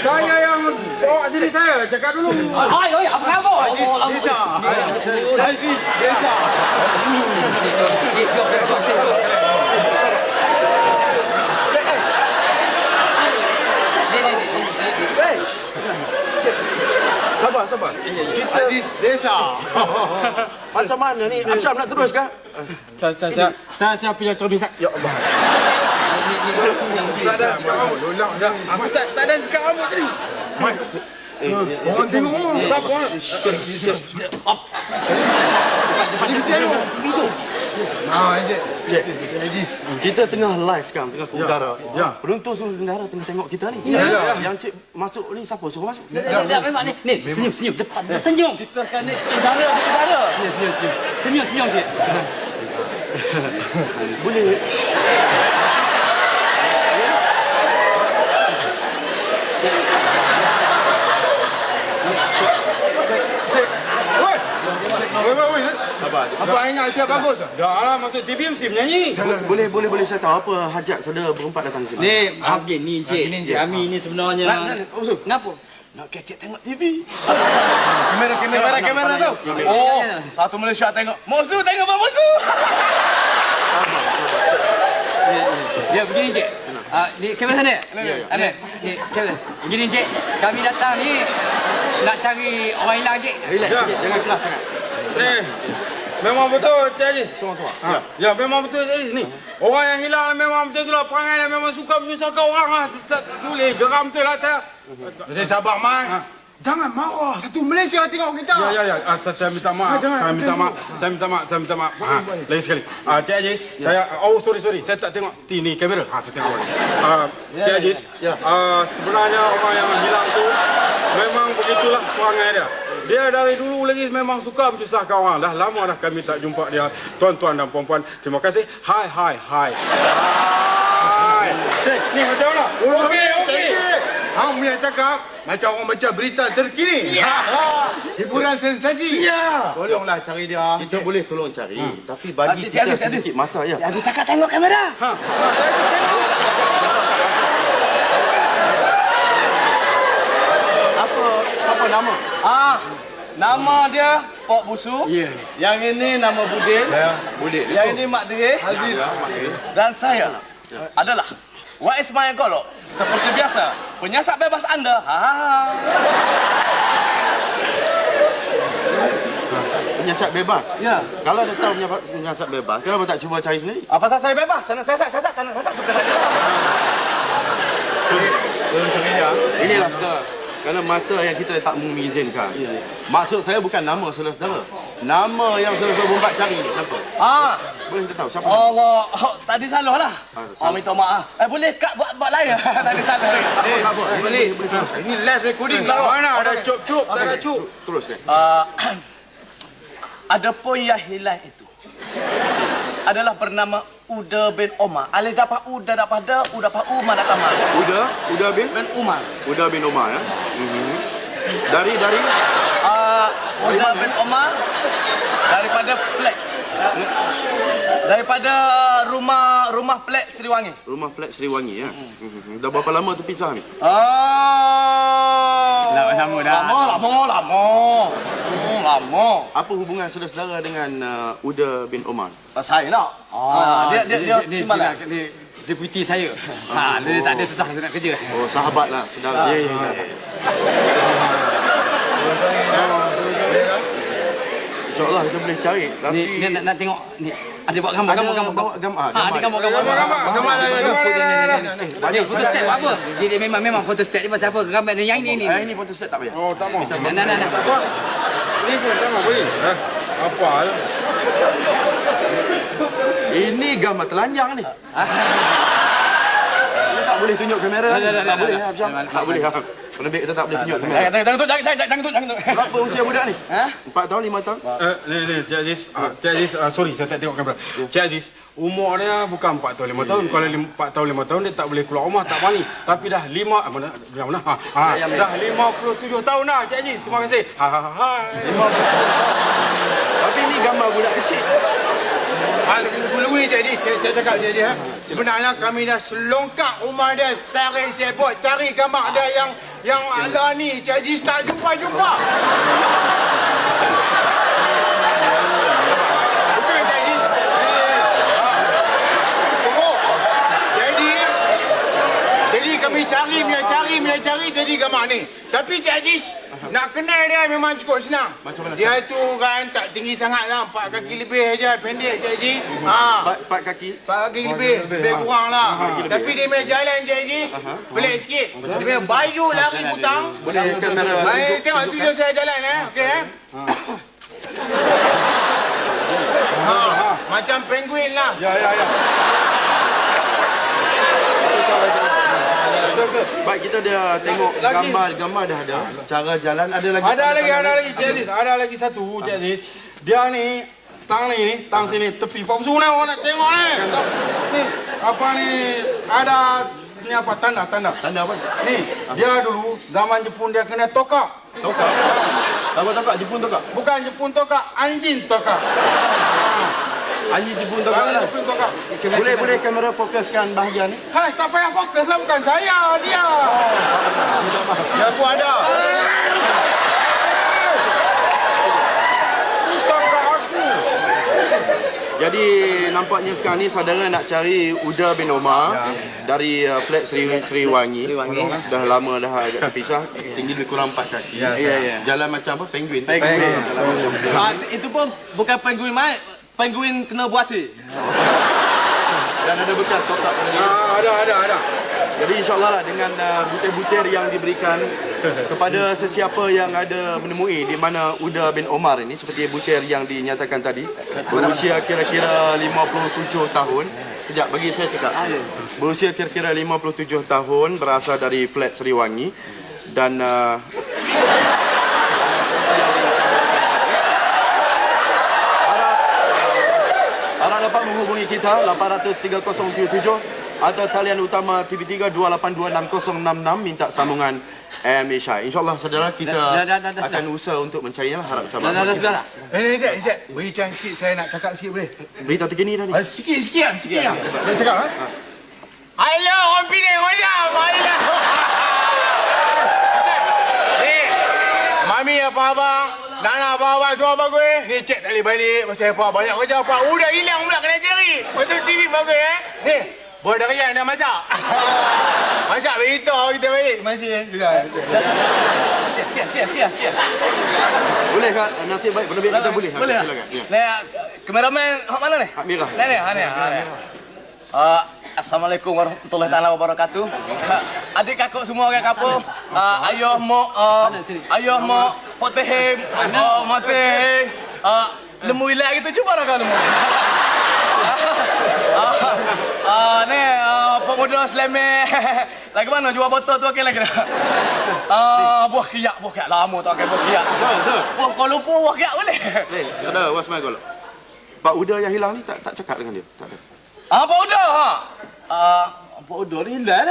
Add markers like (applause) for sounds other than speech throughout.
Saya yang bawa sini saya. Cakap dulu. Oi, oi, apa khabar? Aziz Desa. Aziz Desa. Sabar, sabar. Kita Aziz Desa. macam mana ni? Asyam nak terus kah? Saya, saya, saya, saya, saya punya cermin saya. Ya Allah. Tak ada sekat rambut. Aku tak, tak ada sekat rambut tadi. Orang tengok. Tak apa. Dia mesti anu. Ah, Encik. Encik Aziz. Kita tengah live sekarang, tengah ke udara. ya. Penonton seluruh negara tengah tengok kita ni. Ya, ya. Yang cik masuk ni siapa? Suruh masuk. Dah, dah, memang ni. Ni, senyum, senyum. Depan, senyum. Kita akan ni udara, udara. Senyum, senyum, senyum. Senyum, senyum, cik. (laughs) Boleh. Sabar. Apa ingat saya bagus? Dah lah, masuk TV mesti menyanyi. Boleh, boleh, boleh saya tahu apa hajat saudara berempat datang sini. Ni, cik. begini, Encik. Kami ni sebenarnya... Kenapa? Nak kecek tengok TV. Kamera, kamera. kamera tu. Oh, satu Malaysia tengok. Musuh tengok apa musuh? Ya, begini, cik. Ah, ni kamera sana. Ya, ya. Ada. Ni, kamera. Begini, cik. Kami datang ni nak cari orang hilang, cik. Relax, Ya. cik. Jangan kelas sangat. Ni. Memang betul Cik Haji. Semua-semua. Ha. Ya, memang betul Cik Haji. Ni. Orang yang hilang memang betul tu lah. Perangai dia memang suka menyusahkan orang lah. Boleh. Geram betul lah saya. Jadi sabar, Mai. Jangan marah. Satu Malaysia tengok kita. Ya, ya, ya. Ah, saya, saya minta maaf. Ah, jangan. saya minta maaf. Saya minta maaf. Saya minta maaf. Ha, lagi sekali. Ah, Cik Aziz, saya oh sorry sorry. Saya tak tengok T ni kamera. Ha, saya tengok. (laughs) Ah, Cik Aziz, Ya. ah, sebenarnya orang yang hilang tu memang begitulah perangai dia. Dia dari dulu lagi memang suka menyusahkan orang. Dah lama dah kami tak jumpa dia. Tuan-tuan dan puan-puan, terima kasih. Hai, hai, hai. Hai. Cik, ni macam mana? Okey, okey. Hang punya cakap macam orang baca berita terkini. Ya. Hiburan sensasi. Ya. Tolonglah cari dia. Kita boleh tolong cari, tapi bagi kita sedikit masa ya. Aziz cakap tengok kamera. Ha, ha, tengok. Apa? Nama? Ah, nama dia Pok Busu. Ya. Yang ini nama Budin. Saya Boleh. Yang ini Mak Diri. Aziz. Dan saya adalah Wais Maya Golok. Seperti biasa, penyiasat bebas anda. Ha. Penyiasat bebas. Ya. Kalau dah tahu penyiasat- bebas, kenapa tak cuba cari sendiri? Apa pasal saya bebas? Saya saya saya saya saya saya suka saya. Tolong cari dia. Inilah saudara. Kerana masa yang kita tak mengizinkan. Maksud saya bukan nama saudara-saudara. Nama yang saudara-saudara berempat cari ni siapa? Ah, Boleh kita tahu siapa? Allah. Oh, tadi salah lah. Ah, Oh, minta maaf. Eh, boleh kat buat buat lain. (laughs) tadi salah. Tak apa, tak apa. Boleh, boleh terus. Ini live recording lah. mana ada cup-cup, tak ada cup. Terus kan. Uh, (clears throat) Adapun yang hilang itu adalah bernama Uda bin Omar. Alih dapat Uda dapat ada, Uda dapat Umar dapat Umar. Uda, Uda bin? Bin Umar. Uda bin Omar ya. Mhm. Dari dari Uh, Uda bin Omar daripada Plek. Daripada rumah rumah Plek Seriwangi. rumah flat Seriwangi ya. Mhm. Dah berapa lama tu pisah ni? Oh. Lama lama dah. Lama, lama, lama. Hmm, lama. Apa hubungan saudara-saudara dengan uh, Uda bin Omar? Saya nak. Ah, dia dia dia, dia, di mana? dia, dia, deputi saya. Ha, dia tak ada susah saya nak kerja. Oh, sahabat lah, saudara. Ya, ya, ya. Dia. Boleh kan? InsyaAllah kita boleh cari. Tapi Ni, ni nak, nak tengok ni. Ada buat gambar, gambar, gambar. bawa gambar. Ha, ada gambar, gambar. Gambar-gambar. Gambar ada ada. Ni foto step apa? Dia, dia memang memang foto step dia pasal apa? Gambar dia yang ni ni. Eh, ini foto set tak payah. Oh, tak mau. Nah, nah, nah, nah. Ni pun tak mau beli. Ha? Apa lah? Ini gambar telanjang ni. (laughs) Ini tak boleh tunjuk kamera. Tak boleh, Tak boleh. Lebih kita tak boleh tunjuk. Jangan jangan jangan jangan jangan jangan tu. Berapa usia budak ni? Ha? Empat tahun, lima tahun? Eh, ni, ni, Cik Aziz. Ah, Cik Aziz, ah, sorry, saya tak tengok kamera. Cik Aziz, umur dia bukan 4 tahun, 5 tahun. Kalau 4 tahun, 5 tahun, dia tak boleh keluar rumah, tak berani. Tapi dah 5, ah, mana, mana, mana? Ha, ha, dah 57 tahun dah, Cik Aziz. Terima kasih. Ha, ha, ha, ha. Tapi ni gambar budak kecil. Dulu ni jadi saya, cakap jadi ha. Sebenarnya kami dah selongkak rumah dia tarik sebot cari gambar dia yang yang ala ni Haji tak jumpa-jumpa. Eh, ha. Jadi jadi kami cari punya cari punya cari jadi gambar ni. Tapi Cik Haji nak kenal dia memang cukup senang. Macam mana, Dia tu kan tak tinggi sangat lah. Empat kaki lebih aja pendek Cik Haji. Ha. Empat, empat kaki. Empat kaki lebih, lebih kurang lah. Tapi dia punya jalan Cik Haji, pelik sikit. Dia punya baju lari butang. Boleh kamera Baik, tengok tunjuk saya jalan eh. Okey eh. Ha, macam penguin lah. Ya, ya, ya. Betul, betul. Baik, kita dah tengok gambar, gambar dah ada. Cara jalan ada lagi. Ada lagi, ada lagi, Cik Aziz. Ada lagi satu, Cik Aziz. Dia ni, tang ni, ni, tang sini, tepi. Pak Usul ni, orang nak tengok ni. Ni, apa ni, ada ni apa, tanda, tanda. Tanda apa? Ni, dia dulu, zaman Jepun dia kena tokak. Tokak. Apa tokak? Jepun tokak. Bukan Jepun tokak, anjing tokak. Anjing lah. Jepun tokak. Boleh boleh kamera fokuskan bahagian ni. Hai, tak payah fokus lah, bukan saya, dia. Dia pun ada. Aku. Jadi nampaknya sekarang ni saudara nak cari Uda bin Omar dari uh, flat Sri Sri Wangi. Sri Wangi. Dah lama dah agak terpisah. Tinggi lebih kurang 4 kaki. Ya, ya, ya. Jalan macam apa? Penguin. Penguin. Jalan macam Ah, itu pun bukan penguin mai, penguin kena buasi. Dan ada bekas kotak pada dia. Ah, ada, ada, ada. Jadi insyaAllah lah dengan uh, butir-butir yang diberikan kepada sesiapa yang ada menemui di mana Uda bin Omar ini seperti butir yang dinyatakan tadi berusia kira-kira 57 tahun. Sekejap bagi saya cakap. Berusia kira-kira 57 tahun berasal dari flat Seriwangi dan uh, harap dapat menghubungi kita 803-077 atau talian utama TV3 2826066 minta sambungan AMA Syah. InsyaAllah saudara kita Dah, dah, dah, dah, akan usaha untuk mencarinya lah harap Dah, sabar. dah, dah, sudah. Eh, Cik, Cik, beri chance sikit saya nak cakap sikit boleh? Berita terkini tadi. Ah, sikit, sikit lah, sikit lah. Saya cakap ha? Hello, orang Penang, macam. Hello. Ni, Mami apa abang? Nana apa abang semua bagus eh? Ni cek tak boleh balik pasal apa? Banyak kerja apa? Udah hilang pula kena cari. Pasal TV bagus eh? Ni, Buat dah kerja dah masak. (laughs) masak beritahu kita balik. Masih eh? Sudah. Sikit, sikit, sikit, sikit, sikit. Boleh kan? Nasib baik penerbit kita boleh. Boleh. Silakan. Ya. Ni kameraman hak mana ni? Hak merah. Ni ni, ni, ni. Ah, Assalamualaikum warahmatullahi taala wabarakatuh. Ah, Adik kakak semua orang kampung. Ah, ayah mak ah, Mana sini? ayah mak potehim. Oh, mati. Ah, lemu gitu cuba dah kau lemu. Ah, ah, ni ah, pemuda seleme. (laughs) Lagi mana jual botol tu okey lagi dah. Ah, buah kiak, buah kiak lama tak pakai buah kiak. Betul, betul. Buah Kuala Lumpur buah kiak boleh. Eh, saudara, wasmai golok. Pak Uda yang hilang ni tak tak cakap dengan dia. Tak ada. Ah, Pak Uda ha. Ah, Pak Uda ni hilang dah.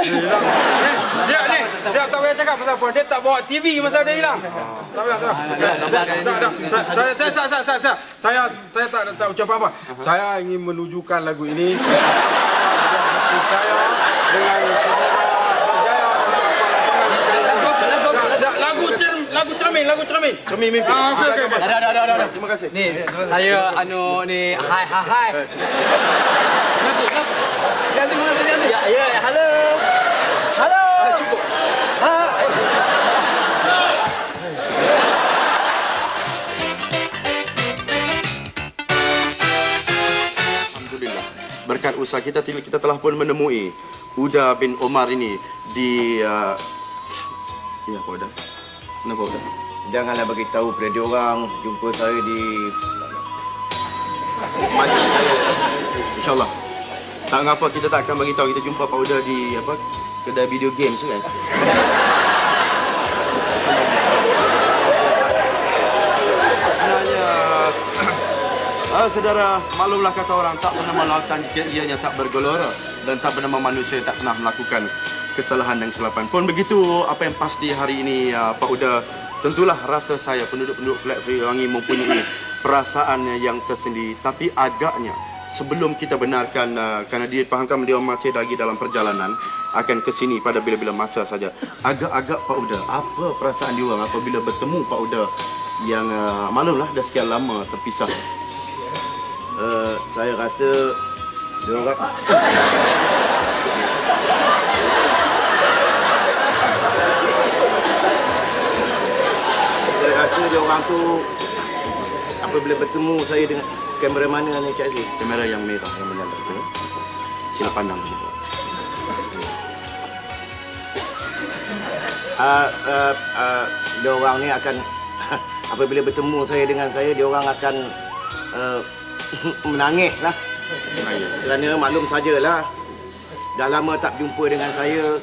Dia ni, dia tak payah cakap pasal apa. Dia tak bawa TV masa dia hilang. Tak payah, tak payah. Tak, tak, tak. Saya, saya, saya, saya, saya, saya, saya, saya tak, tak ucap apa. Saya ingin menunjukkan lagu ini. (laughs) Saya dengan semua berjaya Tak, Lagu cermin, lagu cermin, lagu cermin. Cermin mimpi. Ah, okey, okey, okey. Ada, ada, ada. Terima kasih. Ni, saya anu ni, hai, hai, hai. Ya, mana dia? Ya, ya, halo. Halo. Cukup. Ha. Alhamdulillah. Berkat usaha kita kita telah pun menemui Uda bin Omar ini di uh... Ya, Pak Uda. Kenapa Uda? Janganlah bagi tahu pada dia orang jumpa saya di saya. InsyaAllah. Tak mengapa kita tak akan bagi tahu kita jumpa Uda di apa kedai video games tu kan. (clears throat) Ah, saudara, maklumlah kata orang tak bernama lautan jika ianya tak bergelora dan tak bernama manusia tak pernah melakukan kesalahan dan kesilapan. Pun begitu, apa yang pasti hari ini ah, Pak Uda tentulah rasa saya penduduk-penduduk Flat Free Wangi mempunyai (laughs) perasaannya yang tersendiri. Tapi agaknya sebelum kita benarkan uh, kerana dia fahamkan dia masih lagi dalam perjalanan akan ke sini pada bila-bila masa saja. Agak-agak Pak Uda apa perasaan dia orang apabila bertemu Pak Uda yang uh, maklumlah dah sekian lama terpisah? Uh, saya rasa dia orang (laughs) saya orang tu apabila bertemu saya dengan kamera mana ni Cik Aziz? kamera yang merah yang menyala tu. Sila pandang. Uh, uh, uh, dia orang ni akan (laughs) apabila bertemu saya dengan saya dia orang akan uh, (laughs) menangis lah. Kerana maklum sajalah dah lama tak jumpa dengan saya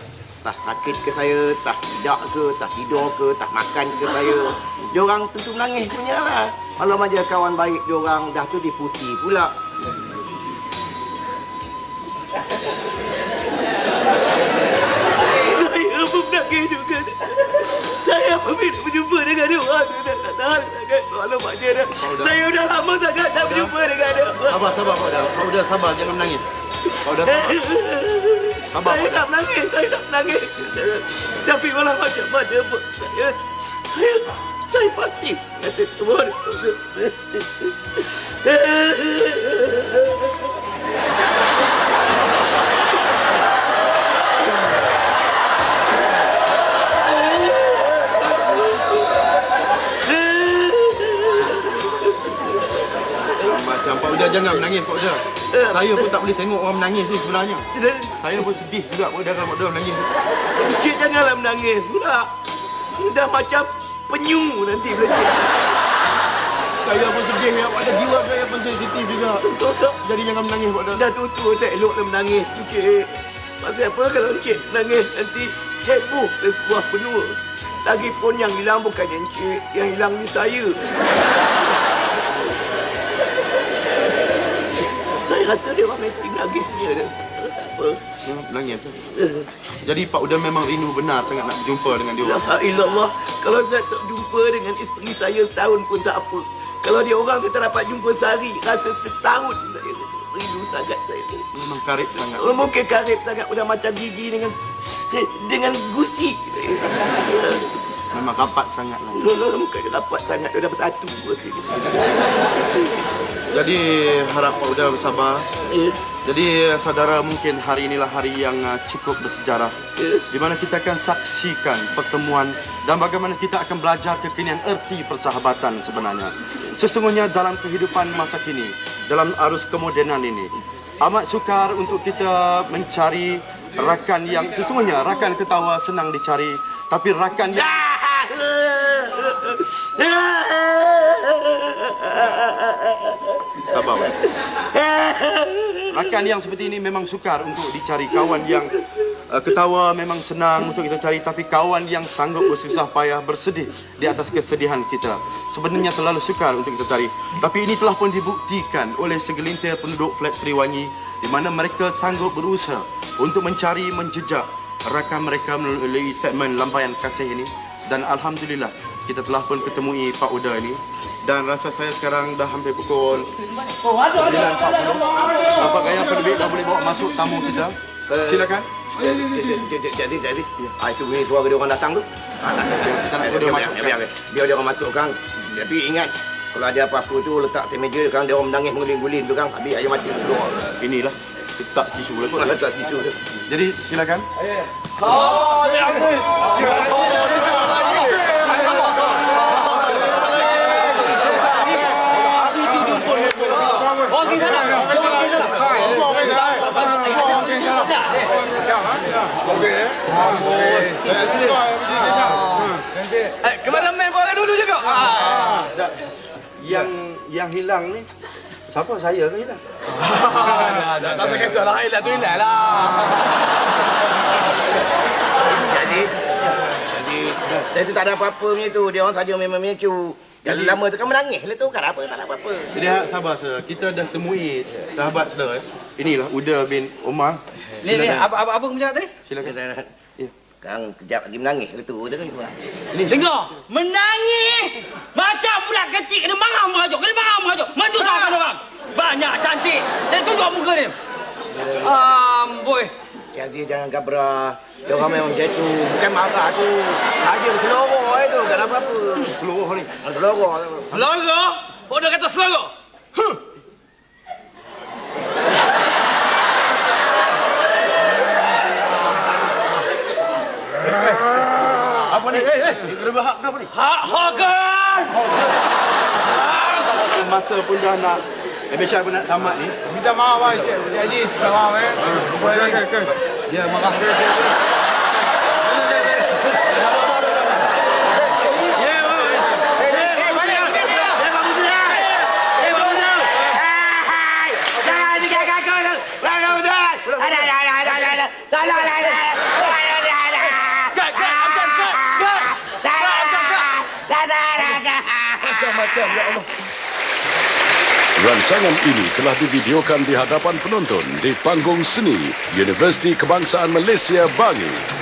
tak sakit ke saya tak tidak ke tak tidur ke tak makan ke saya. Dia orang tentu menangis punya lah. Kalau aja kawan baik dia orang dah tu diputi pula. (laughs) Saya pun menangis juga. Saya apabila berjumpa dengan dia orang. Tu dah tak tahan sangat soalan Pak Jen. Saya dah lama sangat tak berjumpa dengan dia. sabar sabar Pak Uda sabar jangan menangis Pak Uda sabar sabar Saya tak menangis, saya tak menangis. Tapi walau macam mana pun saya saya saya pasti kata Tuhan. (laughs) macam Pak Uda jangan menangis Pak Uda saya pun tak boleh tengok orang menangis ni sebenarnya. Saya pun sedih juga Pak Uda kalau Pak Uda menangis. Cik janganlah menangis pula. Dah macam penyu nanti bila cik. saya pun sedih ya Pak Uda jiwa saya pun sensitif juga. Tosak jadi jangan menangis Pak Uda Dah tutur tak eloklah menangis Encik. Pasal apa? Kalau encik menangis Nanti heboh dan sebuah benua Lagipun yang hilang bukan encik Yang hilang ni saya rasa dia orang mesti menangis dia Tak apa. Hmm, menangis tu. Jadi Pak Uda memang rindu benar sangat nak berjumpa dengan dia orang. La ilallah Kalau saya tak jumpa dengan isteri saya setahun pun tak apa. Kalau dia orang saya tak dapat jumpa sehari Rasa setahun saya rindu sangat saya. Memang karib sangat. Oh, mungkin karib sangat. Udah macam gigi dengan dengan gusi. memang rapat sangat lah. (laughs) Muka dia rapat sangat. Dia dah bersatu. Jadi harap Pak Uda bersabar. Jadi saudara mungkin hari inilah hari yang uh, cukup bersejarah. Di mana kita akan saksikan pertemuan dan bagaimana kita akan belajar kekinian erti persahabatan sebenarnya. Sesungguhnya dalam kehidupan masa kini, dalam arus kemodenan ini, amat sukar untuk kita mencari rakan yang sesungguhnya rakan ketawa senang dicari, tapi rakan yang Pak. (laughs) Rakan yang seperti ini memang sukar untuk dicari kawan yang uh, ketawa memang senang untuk kita cari tapi kawan yang sanggup bersusah payah bersedih di atas kesedihan kita. Sebenarnya terlalu sukar untuk kita cari. Tapi ini telah pun dibuktikan oleh segelintir penduduk Flat Seriwangi di mana mereka sanggup berusaha untuk mencari menjejak rakan mereka melalui segmen lampaian kasih ini. Dan alhamdulillah kita telah pun ketemui Pak Uda ini dan rasa saya sekarang dah hampir pukul 9.40 Nampak gaya penerbit dah boleh bawa masuk tamu kita Silakan Jadi, jadi. Ah itu ni suara dia orang datang tu. Ah, Kita nak suruh dia biar, masuk biar, dia orang masuk kan. Tapi ingat kalau ada apa-apa tu letak atas meja kan dia orang menangis menguling-guling tu kan. Habis ayam mati keluar. Inilah Letak tisu lah Ah, letak tu. Jadi silakan Eh, kemana main kau dulu juga? Ah. Yang yang hilang ni Siapa saya ke hilang? Dah, dah, tak usah kisah lah. Hilang tu hilang lah. Jadi jadi jadi tak ada apa-apa punya tu. Dia orang saja memang mencu. Jadi lama tu kan menangis lah tu kan apa tak ada apa-apa. Jadi ha, sabar saudara Kita dah temui sahabat saudara eh. Inilah Uda bin Omar Ni ni apa apa apa kamu cakap tadi? Silakan Ya. Sekarang kejap lagi menangis ke tu dia kan. Dengar, menangis. Macam budak kecil kena marah merajuk, kena marah merajuk. Menyusahkan orang. Banyak cantik. Dan tunjuk muka dia. Amboi. Cik Aziz jangan kabra. Dia orang memang macam tu. Bukan marah tu. Saja berseloroh eh tu. Tak ada apa-apa. Seloroh ni. Seloroh. Selorok? Oh, dia kata selorok? Huh. Apa ni? Eh, eh. Hak-hak kan? Masa pun dah nak emission pun nak tamat ni. Minta maaf lah Cik, Cik Haji. Minta maaf eh. Okey. Ya, marah. Kat, kat, Amsan, kat, kat. Kat, Amsan, kat. Macam-macam, ya Allah. Rancangan ini telah divideokan di hadapan penonton di panggung seni Universiti Kebangsaan Malaysia Bangi.